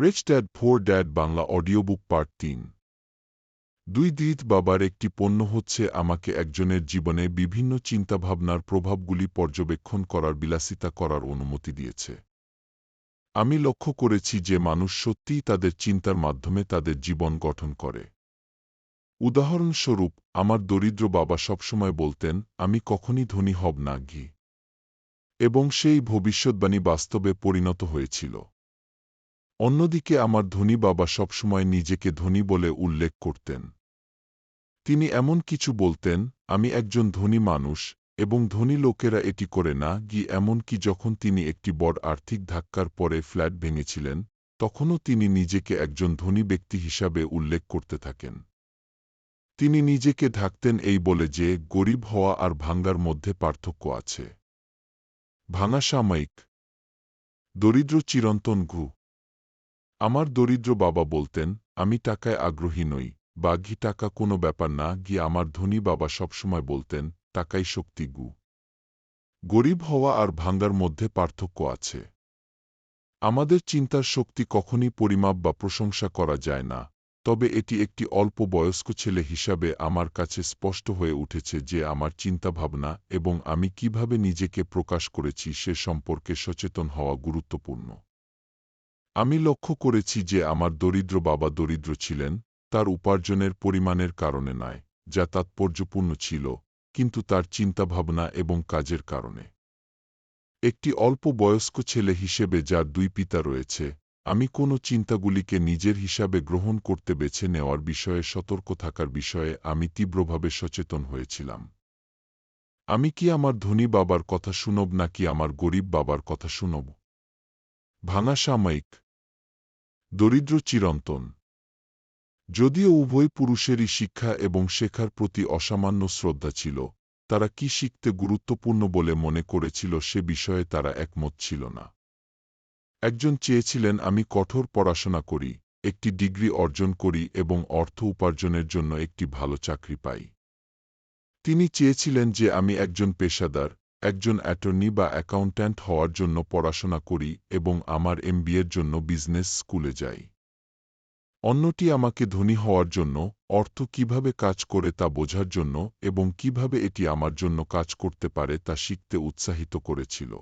Rich dad poor dad Bangla audiobook part তিন। দুই দিদ বাবার একটি পণ্য হচ্ছে আমাকে একজনের জীবনে বিভিন্ন চিন্তাভাবনার প্রভাবগুলি পর্যবেক্ষণ করার বিলাসিতা করার অনুমতি দিয়েছে। আমি লক্ষ্য করেছি যে মানুষ সত্যিই তাদের চিন্তার মাধ্যমে তাদের জীবন গঠন করে। উদাহরণস্বরূপ, আমার দরিদ্র বাবা সবসময় বলতেন, আমি কখনই ধনী হব না, ঘি। এবং সেই ভবিষ্যৎবাণী বাস্তবে পরিণত হয়েছিল। অন্যদিকে আমার ধনী বাবা সবসময় নিজেকে ধনী বলে উল্লেখ করতেন। তিনি এমন কিছু বলতেন, আমি একজন ধনী মানুষ, এবং ধনী লোকেরা এটি করে না, গি এমনকি যখন তিনি একটি বড় আর্থিক ধাক্কার পরে ফ্ল্যাট ভেঙেছিলেন, তখনও তিনি নিজেকে একজন ধনী ব্যক্তি হিসাবে উল্লেখ করতে থাকেন। তিনি নিজেকে ঢাকতেন এই বলে যে, গরিব হওয়া আর ভাঙ্গার মধ্যে পার্থক্য আছে। ভাঙা সাময়িক। দরিদ্র চিরন্তন ঘু। আমার দরিদ্র বাবা বলতেন, আমি টাকায় আগ্রহী নই বা ঘি টাকা কোনো ব্যাপার না। গিয়ে আমার ধনী বাবা সবসময় বলতেন, টাকাই শক্তি গু। গরিব হওয়া আর ভাঙ্গার মধ্যে পার্থক্য আছে। আমাদের চিন্তার শক্তি কখনই পরিমাপ বা প্রশংসা করা যায় না। তবে এটি একটি অল্প বয়স্ক ছেলে হিসাবে আমার কাছে স্পষ্ট হয়ে উঠেছে যে আমার চিন্তাভাবনা এবং আমি কীভাবে নিজেকে প্রকাশ করেছি সে সম্পর্কে সচেতন হওয়া গুরুত্বপূর্ণ। আমি লক্ষ্য করেছি যে আমার দরিদ্র বাবা দরিদ্র ছিলেন, তার উপার্জনের পরিমাণের কারণে নয়, যা তাৎপর্যপূর্ণ ছিল, কিন্তু তার চিন্তাভাবনা এবং কাজের কারণে। একটি অল্প বয়স্ক ছেলে হিসেবে যার দুই পিতা রয়েছে, আমি কোনো চিন্তাগুলিকে নিজের হিসাবে গ্রহণ করতে বেছে নেওয়ার বিষয়ে সতর্ক থাকার বিষয়ে আমি তীব্রভাবে সচেতন হয়েছিলাম। আমি কি আমার ধনী বাবার কথা শুনব নাকি আমার গরিব বাবার কথা শুনব? ভাঙা সাময়িক দরিদ্র চিরন্তন। যদিও উভয় পুরুষেরই শিক্ষা এবং শেখার প্রতি অসামান্য শ্রদ্ধা ছিল, তারা কি শিখতে গুরুত্বপূর্ণ বলে মনে করেছিল সে বিষয়ে তারা একমত ছিল না। একজন চেয়েছিলেন, আমি কঠোর পড়াশোনা করি, একটি ডিগ্রি অর্জন করি এবং অর্থ উপার্জনের জন্য একটি ভালো চাকরি পাই। তিনি চেয়েছিলেন যে, আমি একজন পেশাদার একজন অ্যাটর্নি বা অ্যাকাউন্ট্যান্ট হওয়ার জন্য পড়াশোনা করি এবং আমার এমবিএর জন্য বিজনেস স্কুলে যাই। অন্যটি আমাকে ধনী হওয়ার জন্য, অর্থ কীভাবে কাজ করে তা বোঝার জন্য এবং কীভাবে এটি আমার জন্য কাজ করতে পারে তা শিখতে উৎসাহিত করেছিল।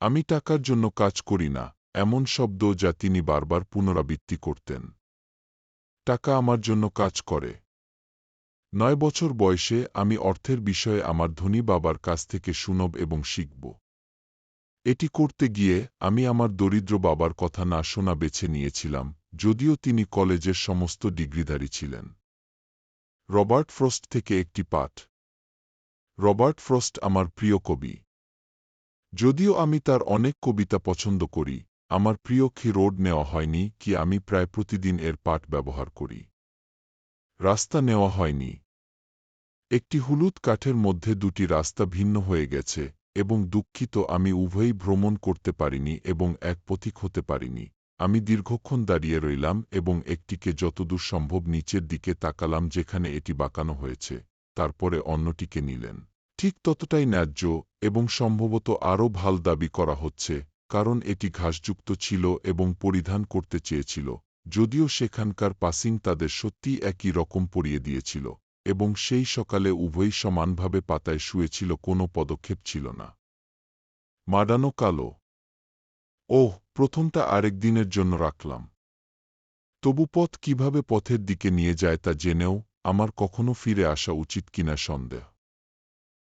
আমি টাকার জন্য কাজ করি না, এমন শব্দ যা তিনি বারবার পুনরাবৃত্তি করতেন। টাকা আমার জন্য কাজ করে। নয় বছর বয়সে আমি অর্থের বিষয়ে আমার ধনী বাবার কাছ থেকে শুনব এবং শিখব। এটি করতে গিয়ে আমি আমার দরিদ্র বাবার কথা না শোনা বেছে নিয়েছিলাম, যদিও তিনি কলেজের সমস্ত ডিগ্রিধারী ছিলেন। রবার্ট ফ্রস্ট থেকে একটি পাঠ। রবার্ট ফ্রস্ট আমার প্রিয় কবি। যদিও আমি তার অনেক কবিতা পছন্দ করি, আমার প্রিয় খি রোড নেওয়া হয়নি কি আমি প্রায় প্রতিদিন এর পাঠ ব্যবহার করি। রাস্তা নেওয়া হয়নি। একটি হলুদ কাঠের মধ্যে দুটি রাস্তা ভিন্ন হয়ে গেছে এবং দুঃখিত আমি উভয়ই ভ্রমণ করতে পারিনি এবং এক পথিক হতে পারিনি। আমি দীর্ঘক্ষণ দাঁড়িয়ে রইলাম এবং একটিকে যতদূর সম্ভব নিচের দিকে তাকালাম যেখানে এটি বাঁকানো হয়েছে, তারপরে অন্যটিকে নিলেন। ঠিক ততটাই ন্যায্য এবং সম্ভবত আরও ভালো দাবি করা হচ্ছে, কারণ এটি ঘাসযুক্ত ছিল এবং পরিধান করতে চেয়েছিল। যদিও সেখানকার পাসিং তাদের সত্যিই একই রকম পরিয়ে দিয়েছিল, এবং সেই সকালে উভয়ই সমানভাবে পাতায় শুয়েছিল, কোনো পদক্ষেপ ছিল না। মাডানো কালো। ওহ, প্রথমটা আরেক দিনের জন্য রাখলাম। তবু পথ কীভাবে পথের দিকে নিয়ে যায় তা জেনেও আমার কখনো ফিরে আসা উচিত কিনা সন্দেহ।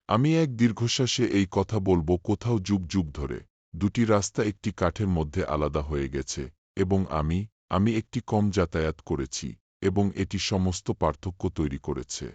আমি এক দীর্ঘশ্বাসে এই কথা বলব, কোথাও যুগ যুগ ধরে। দুটি রাস্তা একটি কাঠের মধ্যে আলাদা হয়ে গেছে, এবং আমি আমি একটি কম যাতায়াত করেছি এবং এটি সমস্ত পার্থক্য তৈরি করেছে।